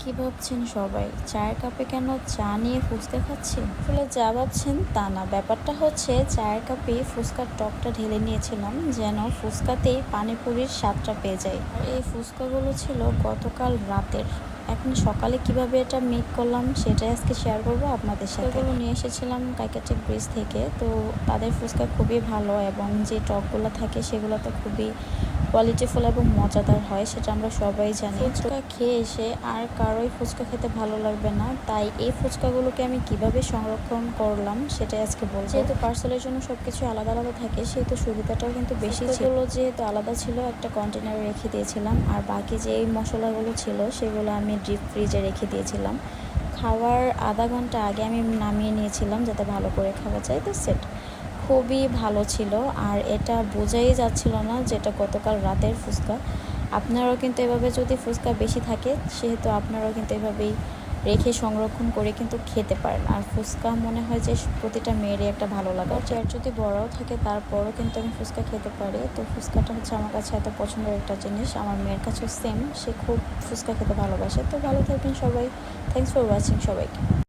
কি ভাবছেন সবাই? চায়ের কাপে কেন চা নিয়ে ফুচকা খাচ্ছি আসলে যা ভাবছেন তা না। ব্যাপারটা হচ্ছে, চায়ের কাপে ফুচকার টকটা ঢেলে নিয়েছিলাম যেন ফুচকাতেই পানিপুরির স্বাদটা পেয়ে যায়। এই ফুচকাগুলো ছিল গতকাল রাতের। এখন সকালে কীভাবে এটা মেক করলাম সেটাই আজকে শেয়ার করব আপনাদের সাথে। এগুলো নিয়ে এসেছিলাম কাইকাটিক ব্রিজ থেকে তো তাদের ফুচকা খুবই ভালো এবং যে টকগুলো থাকে সেগুলো তো খুবই কোয়ালিটিফুল এবং মজাদার হয় সেটা আমরা সবাই জানি। ফুচকা খেয়ে এসে আর কারোই ফুচকা খেতে ভালো লাগবে না তাই এই ফুচকাগুলোকে আমি কীভাবে সংরক্ষণ করলাম সেটাই আজকে বলব। যেহেতু পার্সেলের জন্য সব কিছু আলাদা আলাদা থাকে সেহেতু সুবিধাটাও কিন্তু বেশি ছিল। যেহেতু আলাদা ছিল একটা কন্টেনারে রেখে দিয়েছিলাম আর বাকি যে এই মশলাগুলো ছিল সেগুলো আমি ডিপ ফ্রিজে রেখে দিয়েছিলাম। খাওয়ার আধা ঘণ্টা আগে আমি নামিয়ে নিয়েছিলাম যাতে ভালো করে খাওয়া যায়, তো সেট। খুবই ভালো ছিল। আর এটা বোঝাই যাচ্ছিল না যেটা গতকাল রাতের ফুচকা। আপনারাও কিন্তু এভাবে যদি ফুচকা বেশি থাকে, সেহেতু আপনারাও কিন্তু এভাবেই রেখে সংরক্ষণ করে কিন্তু খেতে পারেন। আর ফুচকা মনে হয় যে প্রতিটা মেয়েরই একটা ভালো লাগা। চেয়ার যদি বড়ও থাকে তারপরও কিন্তু আমি ফুচকা খেতে পারি। তো ফুচকাটা হচ্ছে আমার কাছে এত পছন্দের একটা জিনিস। আমার মেয়ের কাছেও সেম সে খুব ফুচকা খেতে ভালোবাসে। তো ভালো থাকবেন সবাই। থ্যাংকস ফর ওয়াচিং সবাইকে।